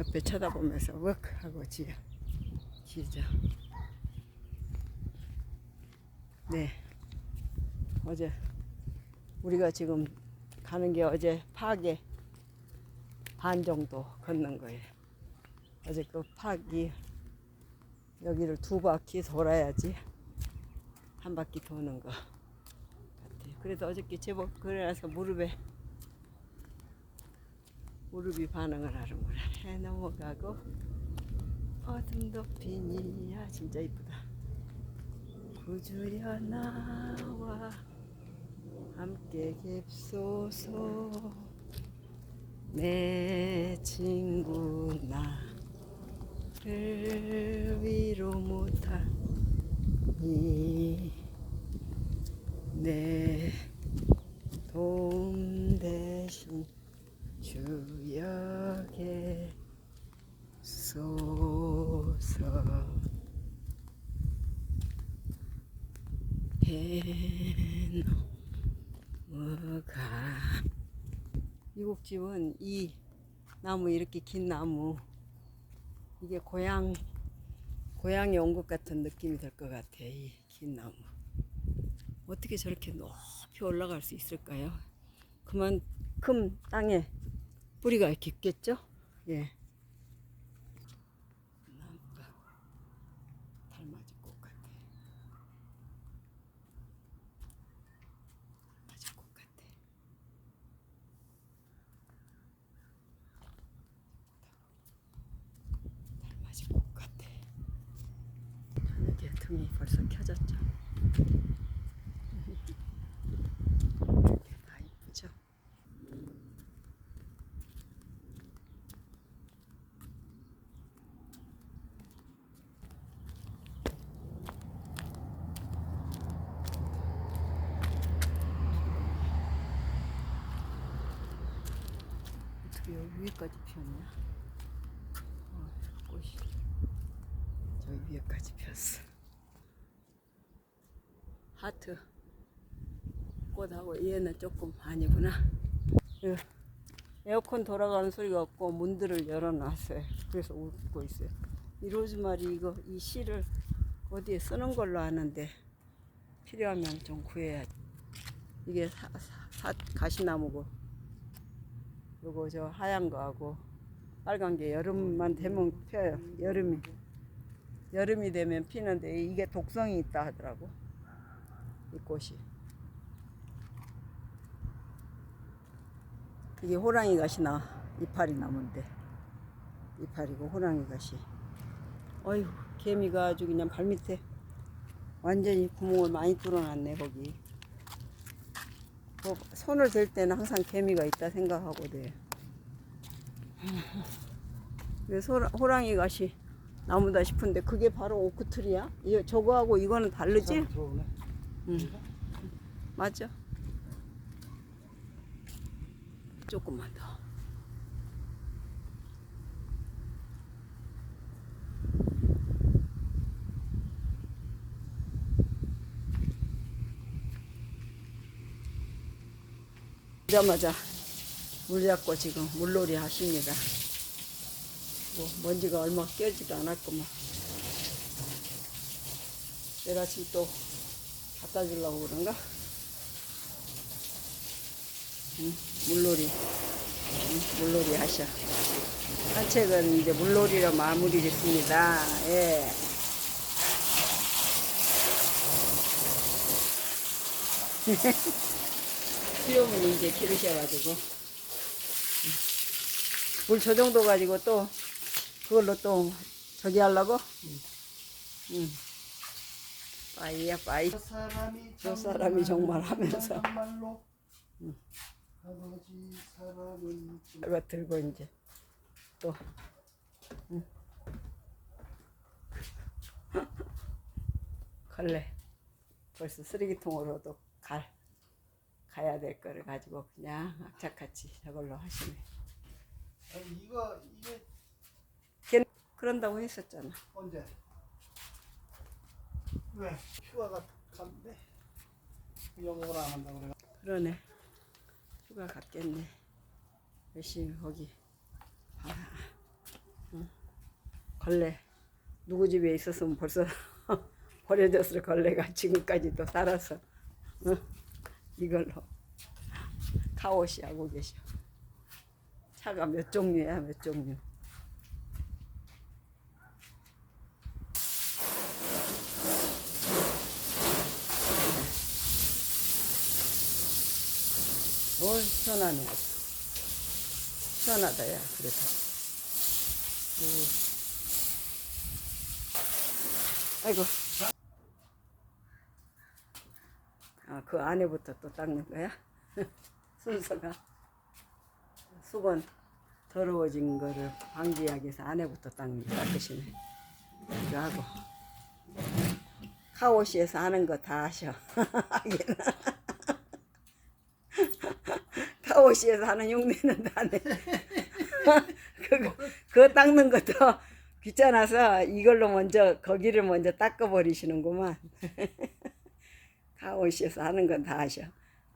옆에 쳐다보면서 웍 하고 지, 지죠. 네. 어제 우리가 지금 가는 게 어제 파괴 반 정도 걷는 거예요. 어제 그 파기 여기를 두 바퀴 돌아야지 한 바퀴 도는 거 같아요. 그래도 어저께 제법 그래서 무릎에 무릎이 반응을 하는구나. 해 넘어가고 어둠도 피니 야 진짜 이쁘다. 구주여 나와 함께 깁소서 내 친구 나를 위로 못하니 내 도움 대신 주역에 소서 해넘어가 이곡집은 이 나무 이렇게 긴 나무 이게 고향 고향에 온 것 같은 느낌이 들 것 같아 이 긴 나무 어떻게 저렇게 높이 올라갈 수 있을까요? 그만큼 땅에 뿌리가 깊겠죠? 예. 저녁에 등이 벌써 켜졌죠? 이렇게 다 이쁘죠? 어떻게 여기 위에까지 피었냐? 어, 꽃이 저기 위에까지 피었어. 하트 꽃하고 얘는 조금 아니구나. 예. 에어컨 돌아가는 소리가 없고 문들을 열어놨어요. 그래서 웃고 있어요. 이 로즈마리 이거 이 씨를 어디에 쓰는 걸로 아는데 필요하면 좀 구해야지. 이게 사, 사, 사- 가시나무고 요거 저 하얀 거하고 빨간 게 여름만 되면 펴요. 여름이 여름이 되면 피는데 이게 독성이 있다 하더라고. 이 꽃이. 이게 호랑이 가시나 이파리 나무인데 이파리고 호랑이 가시. 어휴 개미가 아주 그냥 발밑에 완전히 구멍을 많이 뚫어놨네 거기. 뭐 손을 댈 때는 항상 개미가 있다. 왜 소- 호랑이 가시 나무다 싶은데 그게 바로 오크트리야? 이 저거하고 이거는 다르지? 응. 맞아. 조금만 더. 오자마자 물 잡고 지금 물놀이 하십니다. 뭐 먼지가 얼마 깨지도 않았구만. 내일 아침 또 갖다 주려고 그런가? 응, 물놀이. 응, 물놀이 하셔. 산책은 이제 물놀이로 마무리 됐습니다. 예. 수염은 이제 기르셔가지고. 물 저 정도 가지고 또, 그걸로 또, 저기 하려고? 응. 빠이야, 빠이. 저 사람이 저 사람이 정말 하면서. 사람은 이거 들고 이제 또 응. 걸레 벌써 쓰레기통으로도 갈 가야 될 거를 가지고 그냥 악착같이 저걸로 하시네. 아니 이거 이게 걔 그런다고 했었잖아. 언제? 왜? 휴가가 갔는데 영업을 안 한다 그래. 그러네. 휴가 갔겠네. 열심히 거기 봐. 걸레 누구 집에 있었으면 벌써 버려졌을 걸레가 지금까지도 살아서 어? 이걸로 카오시 하고 계셔. 차가 몇 종류야 몇 종류. 어 시원하네 아주. 시원하다 야 그래도. 오. 아이고. 아, 그 안에부터 또 닦는 거야? 순서가. 수건 더러워진 거를 방지하기 위해서 안에부터 닦는 거 닦으시네. 이거 하고. 카오시에서 하는 거 다 하셔. 카오시에서 하는 흉내는 다 내. 그거, 그거 닦는 것도 귀찮아서 이걸로 먼저, 거기를 먼저 닦아버리시는구만. 카오시에서 하는 건 다 하셔.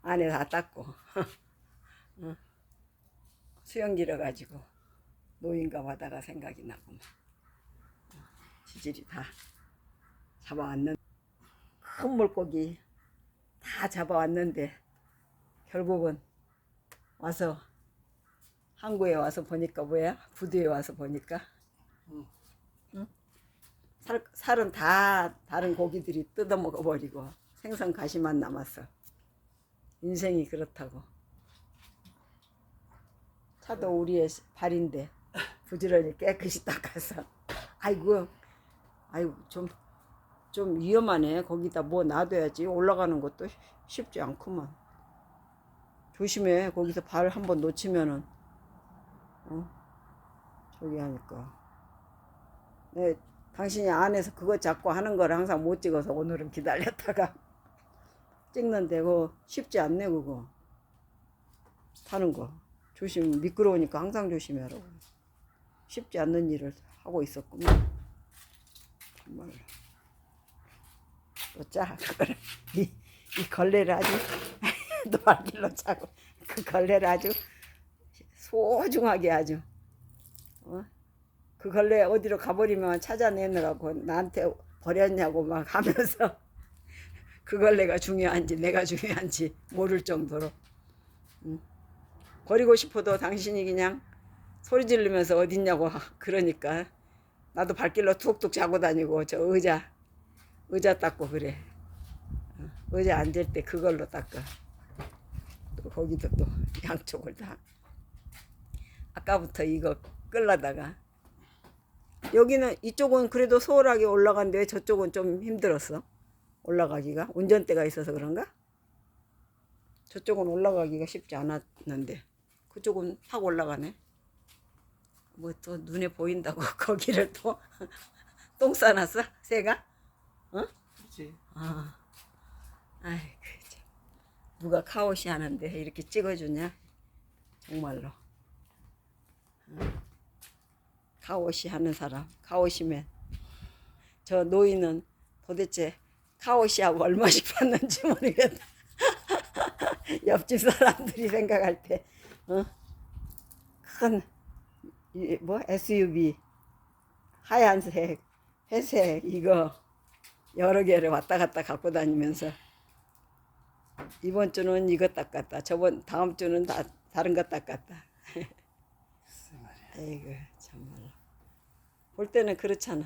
안에 다 닦고. 응. 수영 길어가지고 노인가 바다가 생각이 나구만. 지질이 다 잡아왔는 큰 물고기 다 잡아왔는데 결국은 와서 항구에 와서 보니까 뭐야? 부두에 와서 보니까 응. 응? 살, 살은 다 다른 고기들이 뜯어 먹어 버리고 생선 가시만 남았어. 인생이 그렇다고. 차도 우리의 발인데 부지런히 깨끗이 닦아서. 아이고 아이고 좀 좀 위험하네. 거기다 뭐 놔둬야지. 올라가는 것도 쉽지 않구만. 조심해. 거기서 발 한번 놓치면은. 어? 저기 하니까. 네 당신이 안에서 그거 잡고 하는 걸 항상 못 찍어서 오늘은 기다렸다가 찍는데 그거 쉽지 않네 그거. 타는 거. 조심 미끄러우니까 항상 조심하라고 쉽지 않는 일을 하고 있었구만. 정말로 또짜 그거를 이, 이 걸레를 아주 노알길로 짜고 그 걸레를 아주 소중하게 아주 어? 그 걸레 어디로 가버리면 찾아내느라고 나한테 버렸냐고 막 하면서 그 걸레가 중요한지 내가 중요한지 모를 정도로. 응. 버리고 싶어도 당신이 그냥 소리 지르면서 어딨냐고 그러니까. 나도 발길로 툭툭 자고 다니고 저 의자 의자 닦고 그래. 어, 의자 앉을 때 그걸로 닦아. 또 거기도 또 양쪽을 다. 아까부터 이거 끌라다가. 여기는 이쪽은 그래도 수월하게 올라간데 왜 저쪽은 좀 힘들었어 올라가기가 운전대가 있어서 그런가 저쪽은 올라가기가 쉽지 않았는데 그쪽은 확 올라가네 뭐 또 눈에 보인다고 거기를 또 똥 싸놨어 새가 어? 그렇지. 아, 아이고 참. 누가 카오시 하는데 이렇게 찍어주냐? 정말로. 어. 카오시 하는 사람, 카오시면 저 노인은 도대체 카오시하고 얼마씩 받는지 모르겠다. 옆집 사람들이 생각할 때, 어? 큰, 이, 뭐, SUV, 하얀색, 회색, 이거, 여러 개를 왔다 갔다 갖고 다니면서 이번 주는 이거 닦았다. 저번 다음 주는 다 다른 거 닦았다. 아이고 정말로 볼 때는 그렇잖아.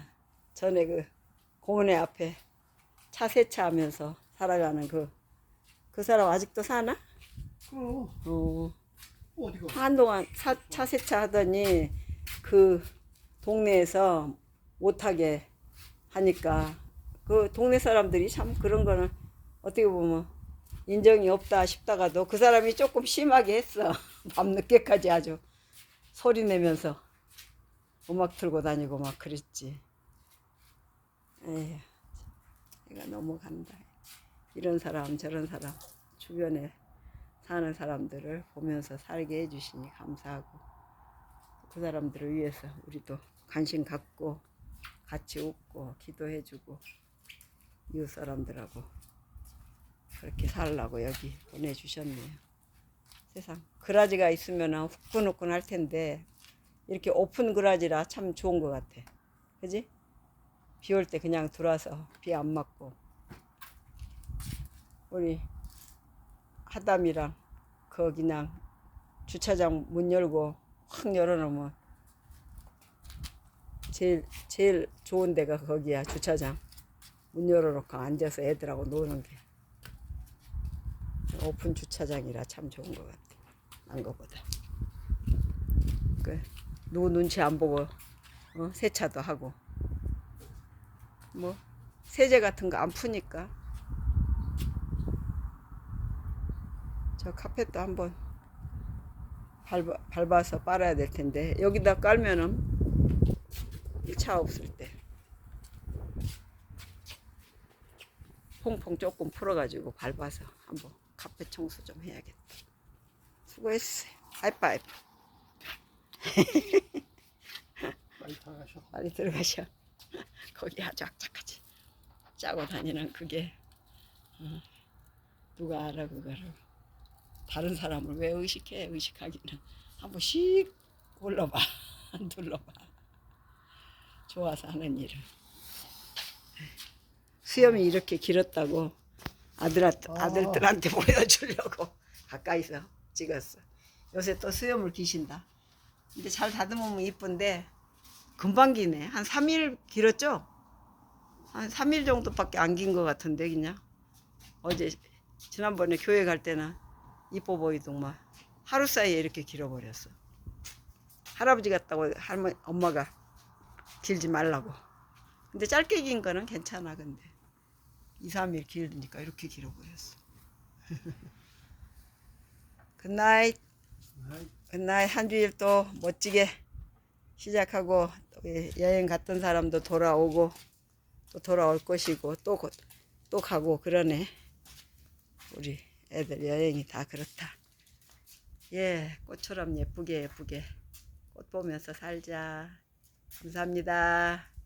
전에 그 고은의 앞에 차 세차 하면서 살아가는 그 그 사람 아직도 사나? 그럼 어. 어디가? 한동안 차, 차 세차 하더니 그 동네에서 못하게 하니까 그 동네 사람들이 참 그런 거는 어떻게 보면 인정이 없다 싶다가도 그 사람이 조금 심하게 했어. 밤 늦게까지 아주 소리 내면서 음악 틀고 다니고 막 그랬지. 에휴, 내가 넘어간다. 이런 사람 저런 사람 주변에 사는 사람들을 보면서 살게 해주시니 감사하고 그 사람들을 위해서 우리도 관심 갖고 같이 웃고 기도해주고 이웃 사람들하고 그렇게 살라고 여기 보내주셨네요. 세상 그라지가 있으면 후끈후끈 할 텐데 이렇게 오픈 그라지라 참 좋은 것 같아. 그지? 비 올 때 그냥 들어와서 비 안 맞고 우리 하담이랑 그 그냥 주차장 문 열고 확 열어놓으면 제일 제일 좋은 데가 거기야 주차장. 문 열어놓고 앉아서 애들하고 노는 게. 오픈 주차장이라 참 좋은 것 같아. 난 거보다. 그 누구 눈치 안 보고 어? 세차도 하고 뭐 세제 같은 거 안 푸니까. 저 카펫도 한번 밟아, 밟아서 빨아야 될 텐데 여기다 깔면은 차 없을 때. 퐁퐁 조금 풀어가지고 밟아서 한번 카펫 청소 좀 해야겠다. 수고했어요. 하이파이브. 빨리 들어가셔. 빨리 들어가셔. 거기 아주 악착하지. 짜고 다니는 그게 어, 누가 알아 그거를. 다른 사람을 왜 의식해? 의식하기는 한 번 씩 올려봐, 둘러봐. 좋아서 하는 일을. 수염이 이렇게 길었다고 아들아, 아들들한테 보여주려고 가까이서 찍었어. 요새 또 수염을 기신다. 근데 잘 다듬으면 이쁜데 금방 기네. 한 3일 길었죠? 한 3일 정도밖에 안 긴 것 같은데 그냥 어제 지난번에 교회 갈 때는 이뻐 보이더만 하루 사이에 이렇게 길어버렸어. 할아버지 같다고 할머니 엄마가 길지 말라고. 근데 짧게 긴 거는 괜찮아 근데 2, 3일 길으니까 이렇게 길어버렸어. 굿나잇. 굿나잇 한 주일 또 멋지게 시작하고 또 여행 갔던 사람도 돌아오고 또 돌아올 것이고 또 곧- 또 가고 그러네. 우리 애들 여행이 다 그렇다. 예, 꽃처럼 예쁘게 예쁘게 꽃 보면서 살자. 감사합니다.